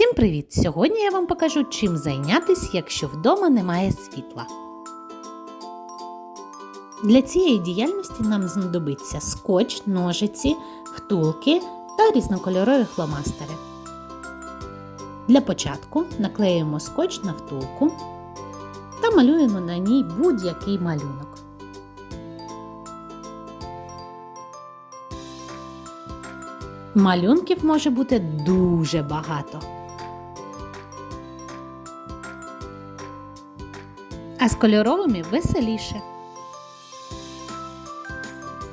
Всім привіт! Сьогодні я вам покажу, чим зайнятися, якщо вдома немає світла. Для цієї діяльності нам знадобиться скотч, ножиці, втулки та різнокольорові фломастери. Для початку наклеюємо скотч на втулку та малюємо на ній будь-який малюнок. Малюнків може бути дуже багато. А з кольоровими веселіше.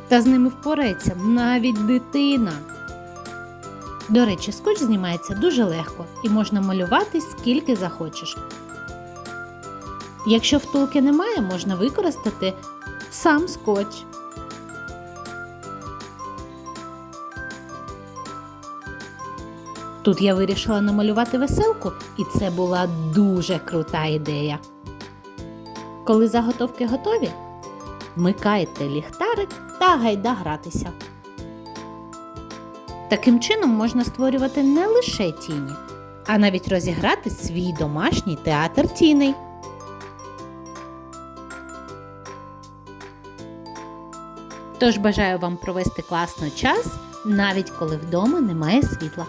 Та з ними впорається навіть дитина. До речі, скотч знімається дуже легко і можна малювати скільки захочеш. Якщо втулки немає, можна використати сам скотч. Тут я вирішила намалювати веселку, і це була дуже крута ідея. Коли заготовки готові, вмикайте ліхтарик та гайда гратися. Таким чином можна створювати не лише тіні, а навіть розіграти свій домашній театр тіней. Тож бажаю вам провести класно час, навіть коли вдома немає світла.